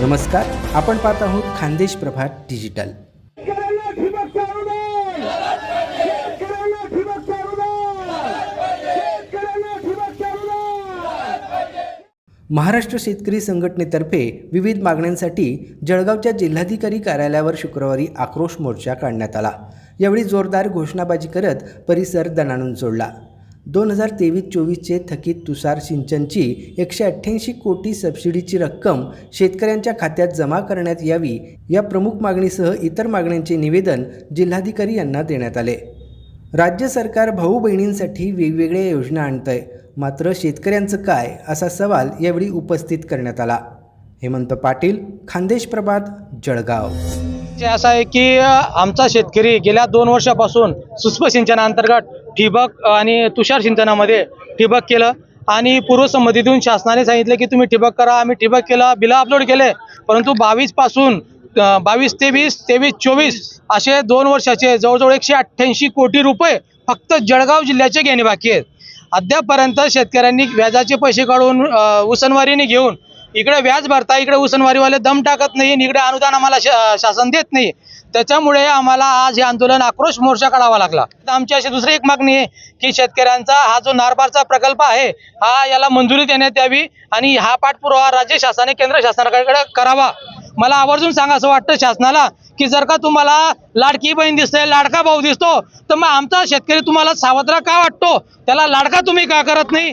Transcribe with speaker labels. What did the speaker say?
Speaker 1: नमस्कार आपण पाहत आहोत खानदेश प्रभात डिजिटल महाराष्ट्र शेतकरी संघटनेतर्फे विविध मागण्यांसाठी जळगावच्या जिल्हाधिकारी कार्यालयावर शुक्रवारी आक्रोश मोर्चा काढण्यात आला. यावेळी जोरदार घोषणाबाजी करत परिसर दणाणून सोडला. दोन हजार तेवीस चोवीसचे थकीत तुषार सिंचनची एकशे अठ्ठ्याऐंशी कोटी सबसिडीची रक्कम शेतकऱ्यांच्या खात्यात जमा करण्यात यावी या प्रमुख मागणीसह इतर मागण्यांचे निवेदन जिल्हाधिकारी यांना देण्यात आले. राज्य सरकार भाऊ बहिणींसाठी वेगवेगळ्या योजना आणतंय. मात्र शेतकऱ्यांचं काय असा सवाल यावेळी उपस्थित करण्यात आला. हेमंत पाटील खानदेश प्रभात जळगाव.
Speaker 2: असं आहे की आमचा शेतकरी गेल्या दोन वर्षापासून सूक्ष्म सिंचनाअंतर्गत ठिबक आणि तुषार सिंचनामध्ये ठिबक केलं. आणि पूर्वसंमतीतून शासनाने सांगितलं की तुम्ही ठिबक करा. आम्ही ठिबक केलं बिलं अपलोड केले. परंतु बावीसपासून बावीस तेवीस तेवीस चोवीस असे दोन वर्षाचे जवळजवळ एकशे अठ्ठ्याऐंशी कोटी रुपये फक्त जळगाव जिल्ह्याचे घेणे बाकी आहेत. अद्यापपर्यंत शेतकऱ्यांनी व्याजाचे पैसे काढून उसनवारीने घेऊन इकडे व्याज भरता इकडे उसनवारीवाले दम टाकत नाही आणि इकडे अनुदान आम्हाला शासन देत नाही. त्याच्यामुळे आम्हाला आज हे आंदोलन आक्रोश मोर्चा काढावा लागला. आमची अशी दुसरी एक मागणी आहे की शेतकऱ्यांचा हा जो नारबारचा प्रकल्प आहे हा याला मंजुरी देण्यात यावी आणि हा पाठपुरावा राज्य शासनाने केंद्र शासनाकडे करावा. मला आवर्जून सांगा असं वाटतं शासनाला की जर का तुम्हाला लाडकी बहीण दिसते लाडका भाऊ दिसतो तर मग आमचा शेतकरी तुम्हाला सावत्रा का वाटतो? त्याला लाडका तुम्ही का करत नाही?